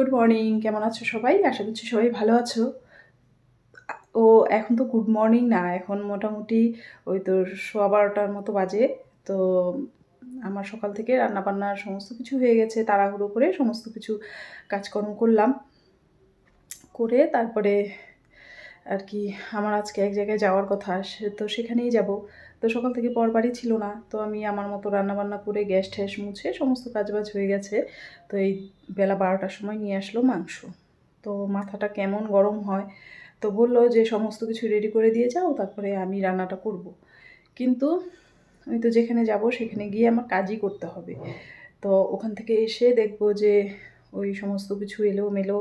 Good morning, কেমন আছো সবাই? আশা করছি সবাই ভালো আছো। ও, এখন তো গুড মর্নিং না, এখন মোটামুটি ওই তো সোয়া বারোটার মতো বাজে। তো আমার সকাল থেকে রান্না বান্নার সমস্ত কিছু হয়ে গেছে, তাড়াহুড়ো করে সমস্ত কিছু কাজকর্ম করলাম। করে তারপরে আর কি, আমার আজকে এক জায়গায় যাওয়ার কথা তো সেখানেই যাব। তো সকাল থেকে পর বাড়ি ছিল না। তো আমি আমার মতো রান্নাবান্না করে গ্যাস ঠ্যাস মুছে সমস্ত কাজবাজ হয়ে গেছে। তো এই বেলা বারোটার সময় নিয়ে আসলো মাংস। তো মাথাটা কেমন গরম হয়? তো বলল যে, সমস্ত কিছু রেডি করে দিয়ে যাও, তারপরে আমি রান্নাটা করব। কিন্তু আমি তো যেখানে যাব, সেখানে গিয়ে আমার কাজই করতে হবে। তো ওখান থেকে এসে দেখব যে, ওই সমস্ত কিছু এলো মেলো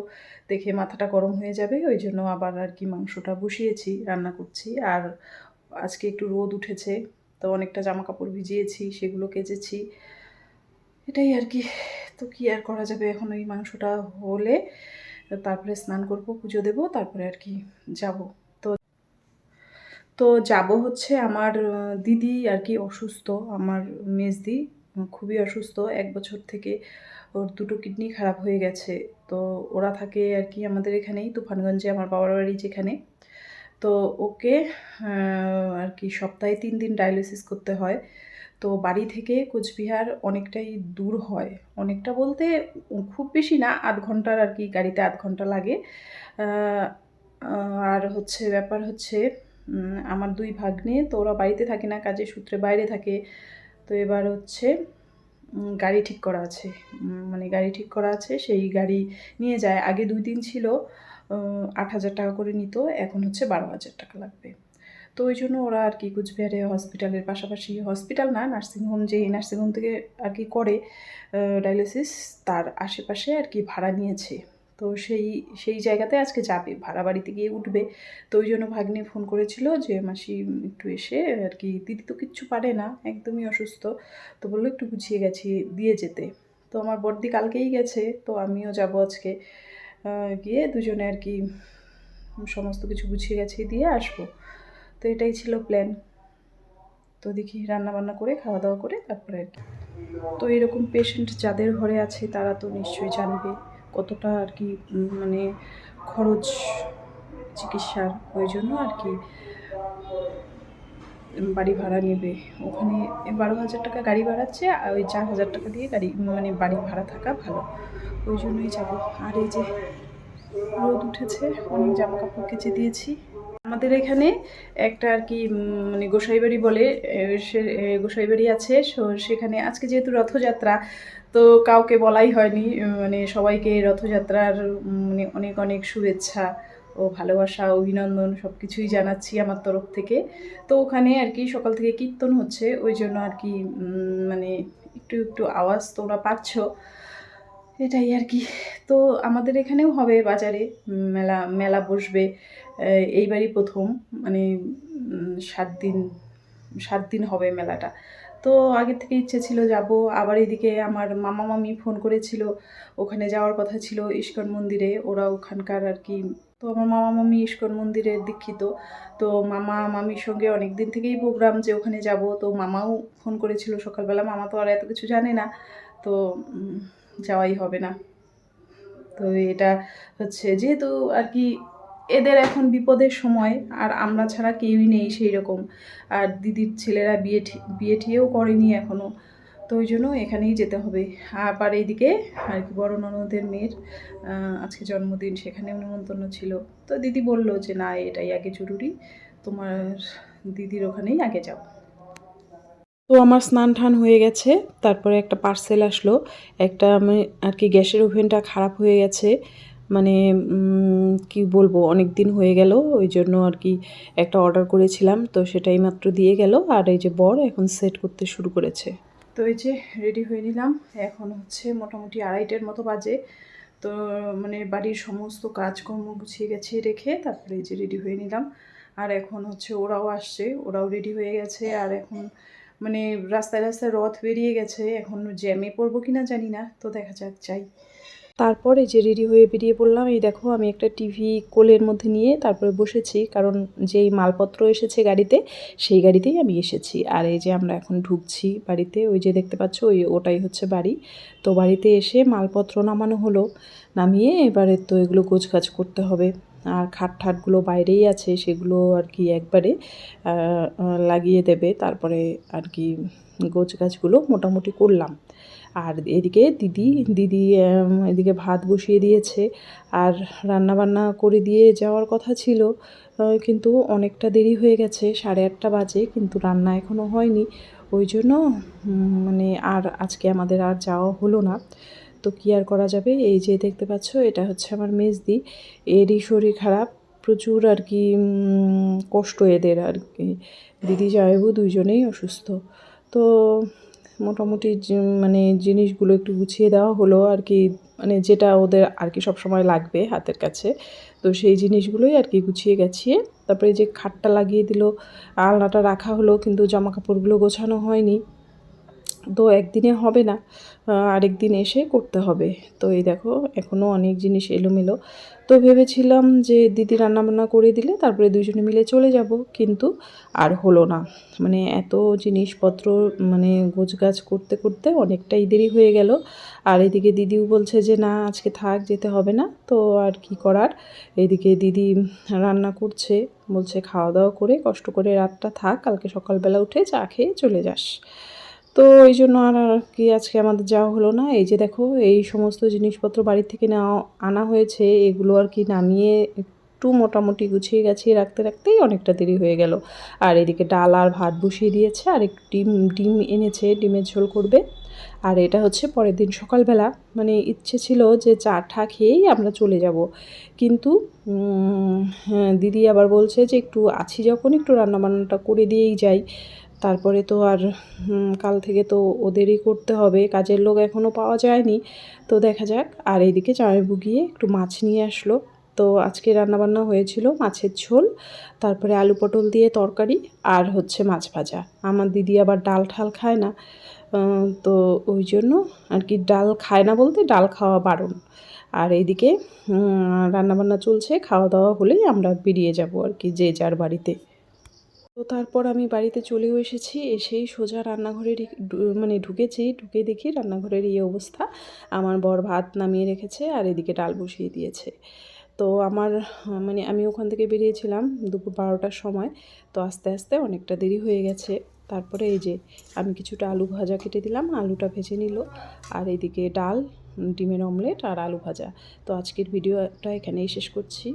দেখে মাথাটা গরম হয়ে যাবে। ওই জন্য আবার আর কি মাংসটা বসিয়েছি, রান্না করছি। আর আজকে একটু রোদ উঠেছে, তো অনেকটা জামা কাপড় ভিজিয়েছি, সেগুলো কেচেছি। এটাই আর কি। তো কি আর করা যাবে? এখন ওই মাংসটা হলে তারপরে স্নান করব, পুজো দেব, তারপরে আর কি যাব। তো তো যাব হচ্ছে আমার দিদি আর কি অসুস্থ, আমার মেজদি খুবই অসুস্থ। এক বছর থেকে ওর দুটো কিডনি খারাপ হয়ে গেছে। তো ওরা থাকে আর কি আমাদের এখানেই, তুফানগঞ্জে, আমার বাবার বাড়ি যেখানে। তো ওকে আর কি সপ্তাহে তিন দিন ডায়ালিসিস করতে হয়। তো বাড়ি থেকে কোচবিহার অনেকটাই দূর হয়। অনেকটা বলতে খুব বেশি না, আধ ঘণ্টার আর কি গাড়িতে আধ ঘণ্টা লাগে। আর হচ্ছে ব্যাপার হচ্ছে আমার দুই ভাগ্নে তো ওরা বাড়িতে থাকে না, কাজের সূত্রে বাইরে থাকে। তো এবার হচ্ছে গাড়ি ঠিক করা আছে। মানে গাড়ি ঠিক করা আছে, সেই গাড়ি নিয়ে যায়। আগে দুই দিন ছিল আট হাজার টাকা করে নিত, এখন হচ্ছে বারো হাজার টাকা লাগবে। তো ওই জন্য ওরা আর কি কুচবিহারে হসপিটালের পাশাপাশি হসপিটাল না নার্সিংহোম যে নার্সিংহোম থেকে আর কি করে ডায়ালিসিস তার আশেপাশে আর কি ভাড়া নিয়েছে। তো সেই সেই জায়গাতে আজকে যাবে, ভাড়া বাড়িতে গিয়ে উঠবে। তো ওই জন্য ভাগ্নে ফোন করেছিল যে, মাসি, একটু এসে আর কি, দিদি তো কিচ্ছু পারে না, একদমই অসুস্থ। তো বলল, একটু গুছিয়ে গেছি, দিয়ে যেতে। তো আমার বর্দি কালকেই গেছে, তো আমিও যাব আজকে। গিয়ে দুজনে আর কি সমস্ত কিছু গুছিয়ে গেছি দিয়ে আসব। তো এটাই ছিল প্ল্যান তো দেখি রান্নাবান্না করে খাওয়া দাওয়া করে তারপরে আর কি। তো এরকম পেশেন্ট যাদের ঘরে আছে তারা তো নিশ্চয়ই জানবে কতটা আর কি মানে খরচ চিকিৎসার ওই জন্য আর কি। বাড়ি ভাড়া নেবে। ওখানে বারো হাজার টাকা গাড়ি ভাড়াচ্ছে আর ওই চার হাজার টাকা দিয়ে গাড়ি মানে বাড়ি ভাড়া থাকা ভালো। ওই জন্যই যাব। আর এই যে রোদ উঠেছে, অনেক জামা কাপড় কেচে দিয়েছি। আমাদের এখানে একটা আর কি মানে গোসাইবাড়ি বলে সে গোসাইবাড়ি আছে। সেখানে আজকে যেহেতু রথযাত্রা, তো কাউকে বলাই হয়নি। মানে সবাইকে রথযাত্রার মানে অনেক অনেক শুভেচ্ছা। ও ভালোবাসা, অভিনন্দন সব কিছুই জানাচ্ছি আমার তরফ থেকে। তো ওখানে আর কি সকাল থেকে কীর্তন হচ্ছে, ওই জন্য আর কি মানে একটু একটু আওয়াজ তোমরা পাচ্ছ। এটাই আর কি। তো আমাদের এখানেও হবে বাজারে মেলা মেলা বসবে। এইবারই প্রথম মানে সাত দিন সাত দিন হবে মেলাটা। তো আগের থেকে ইচ্ছে ছিল যাব, আবার এদিকে আমার মামা মামি ফোন করেছিল, ওখানে যাওয়ার কথা ছিল ইস্কন মন্দিরে, ওরা ওখানকার আর কি তো আমার মামা মামি ইস্কন মন্দিরের দীক্ষিত। তো মামা মামির সঙ্গে অনেক দিন থেকেই প্রোগ্রাম যে ওখানে যাব। তো মামাও ফোন করেছিল সকালবেলা। মামা তো আর এত কিছু জানে না। তো যাওয়াই হবে না। তো এটা হচ্ছে যেহেতু আর কি এদের এখন বিপদের সময়, আর আমরা ছাড়া কেউই নেই সেই রকম আর দিদির ছেলেরা বিয়ে বিয়ে ঠিয়েও করেনি এখনও তো ওই জন্য এখানেই যেতে হবে। আবার এইদিকে আর কি, বড় ননদের মেয়ের আজকে জন্মদিন সেখানেও নিমন্ত্রণ ছিল। তো দিদি বলল যে, না, এটাই আগে জরুরি। তোমার দিদির ওখানেই আগে যাও। তো আমার স্নান টান হয়ে গেছে। তারপরে একটা পার্সেল আসলো। একটা আমি আর কি, গ্যাসের ওভেনটা খারাপ হয়ে গেছে। মানে কি বলব, অনেক দিন হয়ে গেল। ওই জন্য আর কি একটা অর্ডার করেছিলাম। তো সেটাই মাত্র দিয়ে গেল। আর এই যে বর এখন সেট করতে শুরু করেছে। তো এই যে রেডি হয়ে নিলাম। এখন হচ্ছে মোটামুটি আড়াইটের মতো বাজে। তো মানে বাড়ির সমস্ত কাজকর্ম গুছিয়ে গেছে রেখে তারপরে এই যে রেডি হয়ে নিলাম। আর এখন হচ্ছে ওরাও আসছে, ওরাও রেডি হয়ে গেছে। আর এখন মানে রাস্তায় রাস্তায় রথ বেরিয়ে গেছে। এখন জ্যামে পড়ব কিনা জানি না, তো দেখা যাক চাই তারপরে যে রেডি হয়ে বেরিয়ে পড়লাম, এই দেখো আমি একটা টিভি কোলের মধ্যে নিয়ে তারপরে বসেছি, কারণ যেই মালপত্র এসেছে গাড়িতে, সেই গাড়িতেই আমি এসেছি। আর এই যে আমরা এখন ঢুকছি বাড়িতে, ওই যে দেখতে পাচ্ছ, ওই ওটাই হচ্ছে বাড়ি। তো বাড়িতে এসে মালপত্র নামানো হলো, নামিয়ে এবারে তো এগুলো গোছগাছ করতে হবে। আর খাট ঠাটগুলো বাইরেই আছে, সেগুলো আর কি একবারে লাগিয়ে দেবে। তারপরে আর কি গোছ গাছগুলো মোটামুটি করলাম। আর এদিকে দিদি দিদি এদিকে ভাত বসিয়ে দিয়েছে আর রান্না বান্না করে দিয়ে যাওয়ার কথা ছিল কিন্তু অনেকটা দেরি হয়ে গেছে, সাড়ে আটটা বাজে, কিন্তু রান্না এখনও হয়নি। ওই জন্য মানে আর আজকে আমাদের আর যাওয়া হলো না। তো কী আর করা যাবে? এই যে দেখতে পাচ্ছ, এটা হচ্ছে আমার মেজদি। এরই শরীর খারাপ, প্রচুর আর কি কষ্ট এদের আর কি। দিদি জয়বু দুইজনেই অসুস্থ। তো মোটামুটি মানে জিনিসগুলো একটু গুছিয়ে দেওয়া হলো আর কি মানে যেটা ওদের আর কি সব সময় লাগবে হাতের কাছে। তো সেই জিনিসগুলোই আর কি গুছিয়ে গেছিয়ে তারপরে যে খাটটা লাগিয়ে দিল, আলনাটা রাখা হলো, কিন্তু জামা কাপড়গুলো গোছানো হয়নি। তো একদিনে হবে না আরেক দিন এসে করতে হবে। তো এই দেখো এখনও অনেক জিনিস এলোমেলো। তো ভেবেছিলাম যে দিদি রান্নাবান্না করে দিলে তারপরে দুজনে মিলে চলে যাব, কিন্তু আর হলো না। মানে এত জিনিসপত্র মানে গোছগাছ করতে করতে অনেকটাই দেরি হয়ে গেল। আর এদিকে দিদিও বলছে যে, না, আজকে থাক, যেতে হবে না। তো আর কি করার? এদিকে দিদি রান্না করছে, বলছে খাওয়া দাওয়া করে, কষ্ট করে রাতটা থাক, কালকে সকালবেলা উঠে চা খেয়ে চলে যাস। তো এই জন্য আর আর কি আজকে আমাদের যাওয়া হলো না। এই যে দেখো এই সমস্ত জিনিসপত্র বাড়ি থেকে নেওয়া আনা হয়েছে। এগুলো আর কি নামিয়ে একটু মোটামুটি গুছিয়ে গেছিয়ে রাখতে রাখতেই অনেকটা দেরি হয়ে গেল। আর এদিকে ডাল আর ভাত বসিয়ে দিয়েছে আর একটু ডিম ডিম এনেছে ডিমের ঝোল করবে। আর এটা হচ্ছে পরের দিন সকালবেলা। মানে ইচ্ছে ছিল যে চা ঠা খেয়েই আমরা চলে যাব। কিন্তু হ্যাঁ, দিদি আবার বলছে যে একটু আছি যখন একটু রান্নাবান্নাটা করে দিয়েই যাই। তারপরে তো আর কাল থেকে তো ওদেরই করতে হবে, কাজের লোক এখনও পাওয়া যায়নি। তো দেখা যাক, আর এইদিকে জামাইবু গিয়ে একটু মাছ নিয়ে আসলো। তো আজকে রান্নাবান্না হয়েছিল মাছের ঝোল, তারপরে আলু পটল দিয়ে তরকারি, আর হচ্ছে মাছ ভাজা। আমার দিদি আবার ডাল ঠাল খায় না তো ওই জন্য আর কি ডাল খায় না বলতে ডাল খাওয়া বারণ। আর এইদিকে রান্নাবান্না চলছে, খাওয়া দাওয়া হলেই আমরা বেরিয়ে যাব আর কি যে যার বাড়িতে। তো তারপর আমি বাড়িতে চলেও এসেছি, এসেই সোজা রান্নাঘরে মানে ঢুকেছি, ঢুকে দেখি রান্নাঘরের এই অবস্থা। আমার বর ভাত নামিয়ে রেখেছে আর এদিকে ডাল বসিয়ে দিয়েছে। তো আমার মানে আমি ওখান থেকে বেরিয়েছিলাম দুপুর বারোটার সময়, তো আস্তে আস্তে অনেকটা দেরি হয়ে গেছে। তারপরে এই যে আমি কিছুটা আলু ভাজা কেটে দিলাম, আলুটা ভেজে নিল। আর এদিকে ডাল, ডিমের অমলেট আর আলু ভাজা। তো আজকের ভিডিওটা এখানেই শেষ করছি।